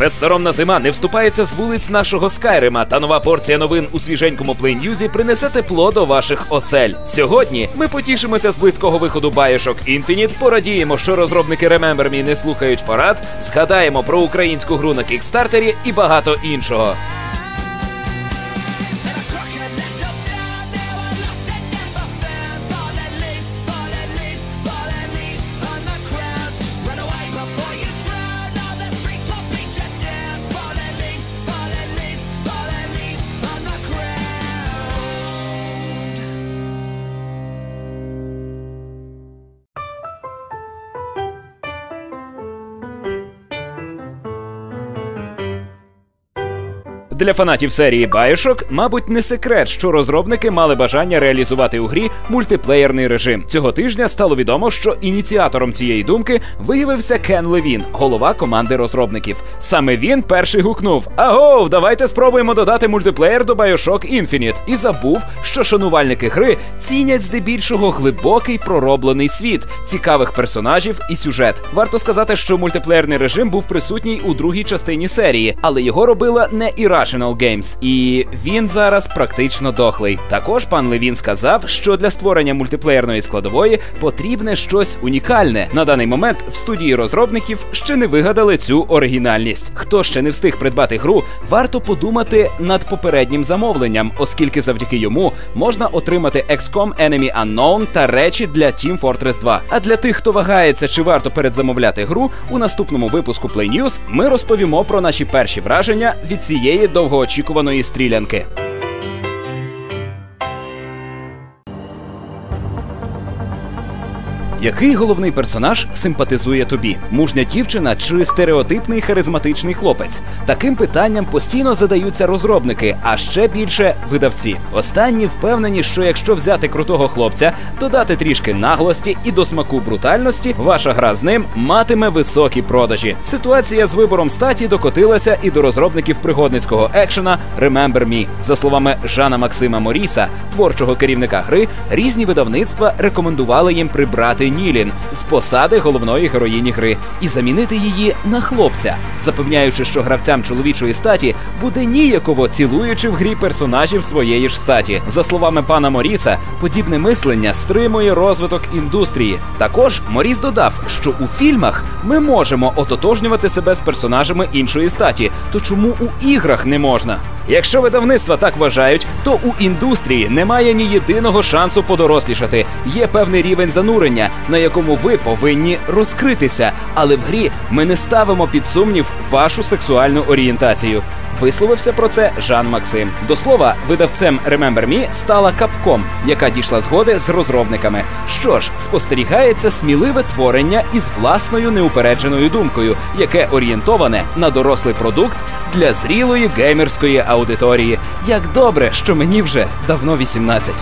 Безсоромна зима не вступається з вулиць нашого Скайрима, та нова порція новин у свіженькому плейнюзі принесе тепло до ваших осель. Сьогодні ми потішимося з близького виходу баєшок Infinite, порадіємо, що розробники Remember Me не слухають парад, згадаємо про українську гру на кікстартері і багато іншого. Для фанатів серії Bioshock, мабуть, не секрет, що розробники мали бажання реалізувати у грі мультиплеєрний режим. Цього тижня стало відомо, що ініціатором цієї думки виявився Кен Левін, голова команди розробників. Саме він перший гукнув: Агов, давайте спробуємо додати мультиплеєр до Bioshock Infinite. І забув, що шанувальники гри цінять здебільшого глибокий пророблений світ, цікавих персонажів і сюжет. Варто сказати, що мультиплеєрний режим був присутній у другій частині серії, але його робила не Irrational Games. І він зараз практично дохлий. Також пан Левін сказав, що для створення мультиплеєрної складової потрібне щось унікальне. На даний момент в студії розробників ще не вигадали цю оригінальність. Хто ще не встиг придбати гру, варто подумати над попереднім замовленням, оскільки завдяки йому можна отримати XCOM Enemy Unknown та речі для Team Fortress 2. А для тих, хто вагається, чи варто передзамовляти гру, у наступному випуску Play News ми розповімо про наші перші враження від цієї довгоочікуваної стрілянки. Який головний персонаж симпатизує тобі? Мужня дівчина чи стереотипний харизматичний хлопець? Таким питанням постійно задаються розробники, а ще більше видавці. Останні впевнені, що якщо взяти крутого хлопця, додати трішки наглості і до смаку брутальності, ваша гра з ним матиме високі продажі. Ситуація з вибором статі докотилася і до розробників пригодницького екшена Remember Me. За словами Жана Максима Моріса, творчого керівника гри, різні видавництва рекомендували їм прибрати Нілін з посади головної героїні гри і замінити її на хлопця, запевняючи, що гравцям чоловічої статі буде ніяково цілуючи в грі персонажів своєї ж статі. За словами пана Моріса, подібне мислення стримує розвиток індустрії. Також Моріс додав, що у фільмах ми можемо ототожнювати себе з персонажами іншої статі, то чому у іграх не можна? Якщо видавництва так вважають, то у індустрії немає ні єдиного шансу подорослішати. Є певний рівень занурення, на якому ви повинні розкритися. Але в грі ми не ставимо під сумнів вашу сексуальну орієнтацію. Висловився про це Жан Максим. До слова, видавцем Remember Me стала Capcom, яка дійшла згоди з розробниками. Що ж, спостерігається сміливе творення із власною неупередженою думкою, яке орієнтоване на дорослий продукт для зрілої геймерської аудиторії. Як добре, що мені вже давно 18.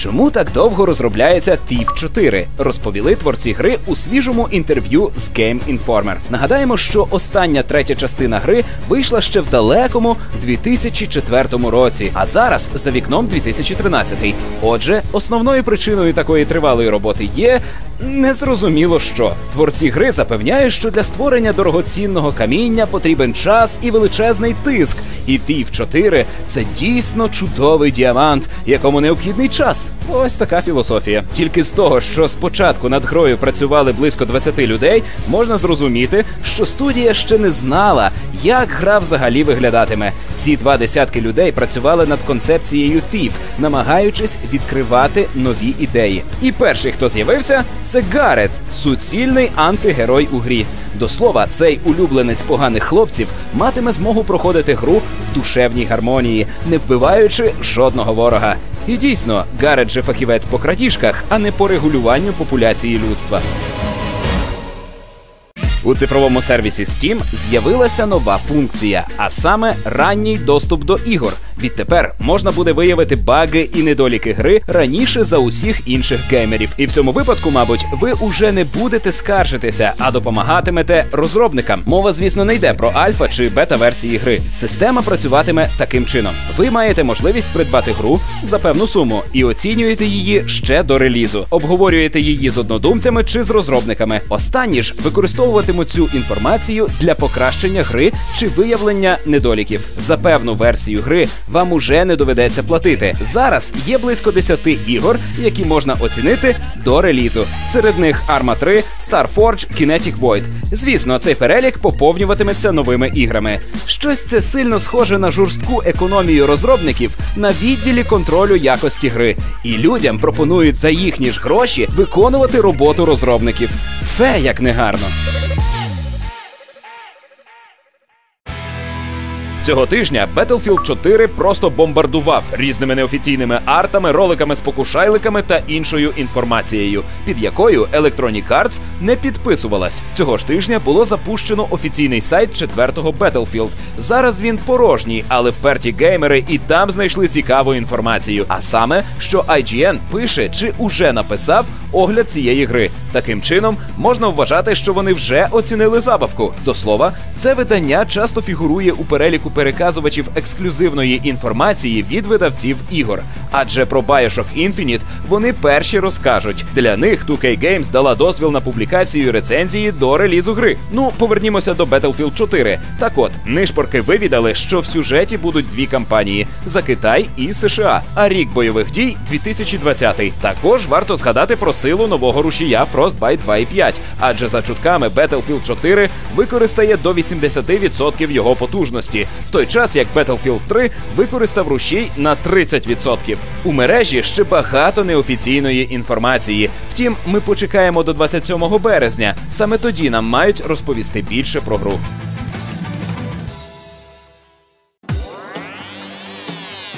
Чому так довго розробляється Thief 4? Розповіли творці гри у свіжому інтерв'ю з Game Informer. Нагадаємо, що остання третя частина гри вийшла ще в далекому 2004 році, а зараз за вікном 2013. Отже, основною причиною такої тривалої роботи є незрозуміло що. Творці гри запевняють, що для створення дорогоцінного каміння потрібен час і величезний тиск. І Thief 4 – це дійсно чудовий діамант, якому необхідний час. Ось така філософія. Тільки з того, що спочатку над грою працювали близько 20 людей, можна зрозуміти, що студія ще не знала, як гра взагалі виглядатиме. Ці два десятки людей працювали над концепцією Thief, намагаючись відкривати нові ідеї. І перший, хто з'явився, це Гарет, суцільний антигерой у грі. До слова, цей улюбленець поганих хлопців матиме змогу проходити гру в душевній гармонії, не вбиваючи жодного ворога. І дійсно, Гарет же фахівець по крадіжках, а не по регулюванню популяції людства. У цифровому сервісі Steam з'явилася нова функція, а саме ранній доступ до ігор. Відтепер можна буде виявити баги і недоліки гри раніше за усіх інших геймерів. І в цьому випадку, мабуть, ви уже не будете скаржитися, а допомагатимете розробникам. Мова, звісно, не йде про альфа чи бета-версії гри. Система працюватиме таким чином: ви маєте можливість придбати гру за певну суму і оцінюєте її ще до релізу. Обговорюєте її з однодумцями чи з розробниками. Останні ж використовуватимуть цю інформацію для покращення гри чи виявлення недоліків. За певну версію гри вам уже не доведеться платити. Зараз є близько 10 ігор, які можна оцінити до релізу. Серед них Arma 3, Starforge, Kinetic Void. Звісно, цей перелік поповнюватиметься новими іграми. Щось це сильно схоже на жорстку економію розробників на відділі контролю якості гри. І людям пропонують за їхні ж гроші виконувати роботу розробників. Фе, як негарно. Цього тижня Battlefield 4 просто бомбардував різними неофіційними артами, роликами з покушайликами та іншою інформацією, під якою Electronic Arts не підписувалась. Цього ж тижня було запущено офіційний сайт четвертого Battlefield. Зараз він порожній, але вперті геймери і там знайшли цікаву інформацію. А саме, що IGN пише чи уже написав огляд цієї гри. Таким чином можна вважати, що вони вже оцінили забавку. До слова, це видання часто фігурує у переліку переказувачів ексклюзивної інформації від видавців ігор. Адже про Bioshock Infinite вони перші розкажуть. Для них 2K Games дала дозвіл на публікацію рецензії до релізу гри. Ну, повернімося до Battlefield 4. Так от, нишпорки вивідали, що в сюжеті будуть дві кампанії за Китай і США. А рік бойових дій 2020. Також варто згадати про силу нового рушія Frostbite 2.5, адже за чутками Battlefield 4 використає до 80% його потужності, в той час як Battlefield 3 використав рушій на 30%. У мережі ще багато неофіційної інформації. Втім, ми почекаємо до 27 березня. Саме тоді нам мають розповісти більше про гру.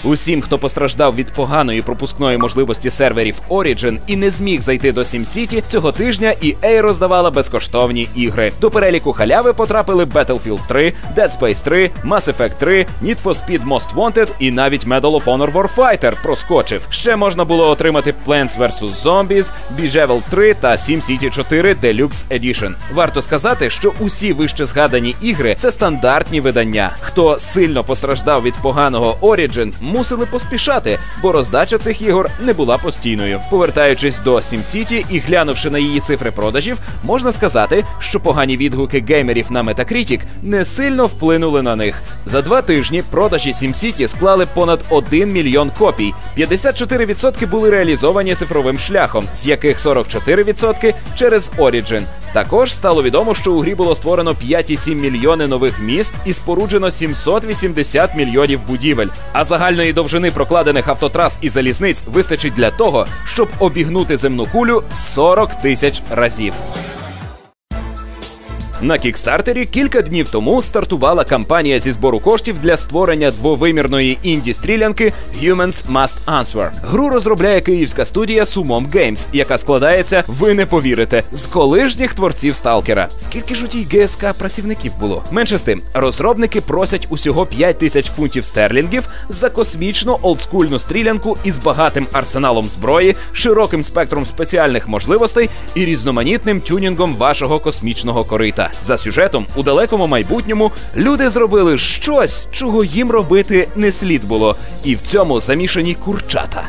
Усім, хто постраждав від поганої пропускної можливості серверів Origin і не зміг зайти до SimCity, цього тижня EA роздавала безкоштовні ігри. До переліку халяви потрапили Battlefield 3, Dead Space 3, Mass Effect 3, Need for Speed Most Wanted і навіть Medal of Honor Warfighter проскочив. Ще можна було отримати Plants vs. Zombies, Bejeweled 3 та SimCity 4 Deluxe Edition. Варто сказати, що усі вище згадані ігри це стандартні видання. Хто сильно постраждав від поганого Origin, мусили поспішати, бо роздача цих ігор не була постійною. Повертаючись до SimCity і глянувши на її цифри продажів, можна сказати, що погані відгуки геймерів на Metacritic не сильно вплинули на них. За два тижні продажі SimCity склали понад 1 мільйон копій. 54% були реалізовані цифровим шляхом, з яких 44% через Origin. Також стало відомо, що у грі було створено 5,7 мільйони нових міст і споруджено 780 мільйонів будівель. А загальної довжини прокладених автотрас і залізниць вистачить для того, щоб обігнути земну кулю 40 тисяч разів. На кікстартері кілька днів тому стартувала кампанія зі збору коштів для створення двовимірної інді стрілянки Humans Must Answer. Гру розробляє київська студія Sumom Games, яка складається, ви не повірите, з колишніх творців сталкера. Скільки ж у тій ГСК працівників було? Менше з тим, розробники просять усього 5 тисяч фунтів стерлінгів за космічну олдскульну стрілянку із багатим арсеналом зброї, широким спектром спеціальних можливостей і різноманітним тюнінгом вашого космічного корита. За сюжетом у далекому майбутньому люди зробили щось, чого їм робити не слід було, і в цьому замішані курчата.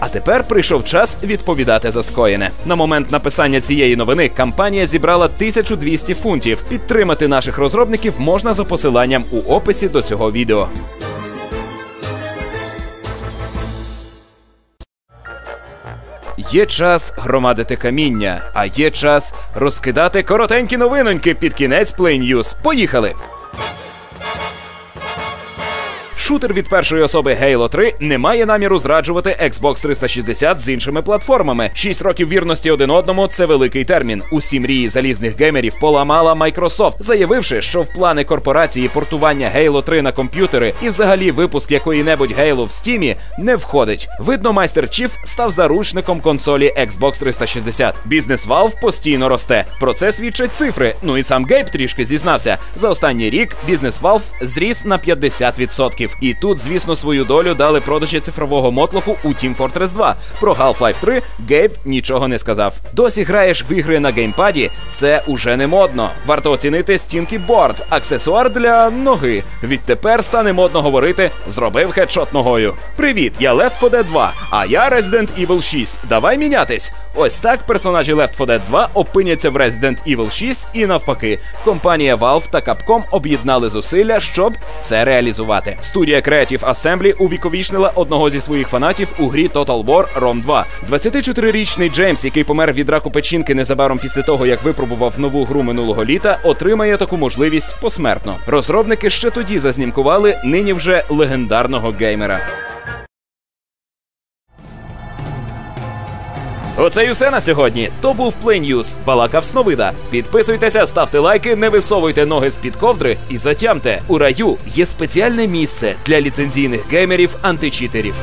А тепер прийшов час відповідати за скоєне. На момент написання цієї новини кампанія зібрала 1200 фунтів. Підтримати наших розробників можна за посиланням у описі до цього відео. Є час громадити каміння, а є час розкидати коротенькі новиноньки під кінець Play News. Поїхали! Шутер від першої особи Halo 3 не має наміру зраджувати Xbox 360 з іншими платформами. Шість років вірності один одному це великий термін. Усі мрії залізних геймерів поламала Microsoft, заявивши, що в плани корпорації портування Halo 3 на комп'ютери і взагалі випуск якої-небудь Halo в Steam не входить. Видно, майстер Чіф став заручником консолі Xbox 360. Бізнес Valve постійно росте. Про це свідчать цифри. Ну і сам Гейб трішки зізнався. За останній рік бізнес Valve зріс на 50%. І тут, звісно, свою долю дали продажі цифрового мотлоху у Team Fortress 2. Про Half-Life 3 Гейб нічого не сказав. Досі граєш в ігри на геймпаді? Це уже не модно. Варто оцінити Stinky Board – аксесуар для ноги. Відтепер стане модно говорити зробив хедшот ногою. Привіт, я Left 4 Dead 2, а я Resident Evil 6. Давай мінятись. Ось так персонажі Left 4 Dead 2 опиняться в Resident Evil 6 і навпаки. Компанія Valve та Capcom об'єднали зусилля, щоб це реалізувати. Студія Creative Assembly увіковічнила одного зі своїх фанатів у грі Total War Rome 2. 24-річний Джеймс, який помер від раку печінки незабаром після того, як випробував нову гру минулого літа, отримає таку можливість посмертно. Розробники ще тоді зазнімкували нині вже легендарного геймера. Оце і все на сьогодні. То був Play News. Балакав Сновида. Підписуйтеся, ставте лайки, не висовуйте ноги з під ковдри і затямте. У раю є спеціальне місце для ліцензійних геймерів античитерів.